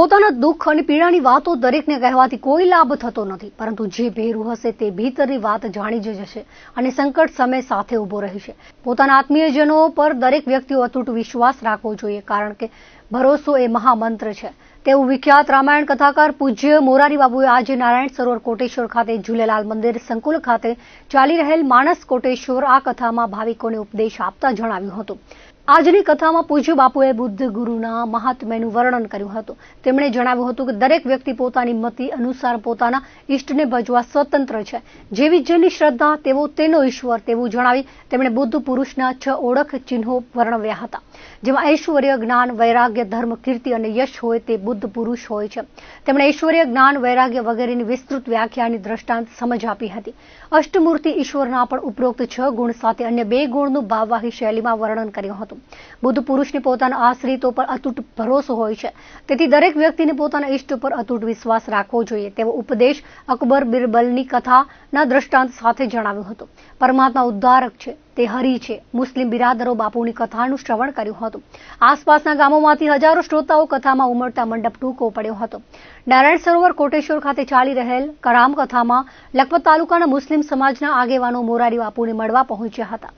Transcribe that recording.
પોતાના દુઃખ અને પીડાની વાતો દરેકને કહેવાથી કોઈ લાભ થતો નથી. પરંતુ જે ભેરું હશે તે ભીતરની વાત જાણી જ જશે અને સંકટ સમય સાથે ઊભો રહેશે. પોતાના આત્મીયજનો પર દરેક વ્યક્તિઓ અતૂટ વિશ્વાસ રાખવો જોઈએ કારણ કે ભરોસો એ મહામંત્ર છે. તેવું વિખ્યાત રામાયણ કથાકાર પૂજ્ય મોરારી બાબુએ આજે નારાયણ સરોવર કોટેશ્વર ખાતે ઝૂલેલાલ મંદિર સંકુલ ખાતે ચાલી રહેલ માણસ કોટેશ્વર આ કથામાં ભાવિકોને ઉપદેશ આપતા જણાવ્યું હતું. આજની કથામાં પૂજ્ય બાપુએ બુદ્ધ ગુરુના મહાત્મ્યનું વર્ણન કર્યું હતું. તેમણે જણાવ્યું હતું કે દરેક વ્યક્તિ પોતાની મતિ અનુસાર પોતાના ઈષ્ટને ભજવા સ્વતંત્ર છે. જેવી જેની શ્રદ્ધા, તેવો તેનો ઈશ્વર તેવું જણાવી તેમણે બુદ્ધ પુરુષના છ ઓળખ ચિહ્નો વર્ણવ્યા હતા. જેમાં ઐશ્વર્ય, જ્ઞાન, વૈરાગ્ય, ધર્મ, કીર્તિ અને યશ હોય તે બુદ્ધ પુરુષ હોય છે. તેમણે ઐશ્વર્ય, જ્ઞાન, વૈરાગ્ય વગેરેની વિસ્તૃત વ્યાખ્યાની દ્રષ્ટાંત સમજ આપી હતી. અષ્ટમૂર્તિ ઈશ્વરના પણ ઉપરોક્ત છ ગુણ સાથે અન્ય બે ગુણનું ભાવવાહી શૈલીમાં વર્ણન કર્યું હતું. બુદ્ધ પુરુષને પોતાના આશ્રિતો પર અતૂટ ભરોસો હોય છે. તેથી દરેક વ્યક્તિને પોતાના ઈષ્ટ પર અતૂટ વિશ્વાસ રાખવો જોઈએ, તેવો ઉપદેશ અકબર બિરબલની કથાના દ્રષ્ટાંત સાથે જણાવ્યું હતું. પરમાત્મા ઉદ્ધારક છે, તે હરિ છે. મુસ્લિમ બિરાદરો બાપુની કથાનું શ્રવણ કર્યું હતું. આસપાસના ગામોમાંથી હજારો શ્રોતાઓ કથામાં ઉમળતા મંડપ ટૂંકો પડ્યો હતો. નારાયણ સરોવર કોટેશ્વર ખાતે ચાલી રહેલ કરામ કથામાં લખપત તાલુકાના મુસ્લિમ સમાજના આગેવાનો મોરારી બાપુને મળવા પહોંચ્યા હતા.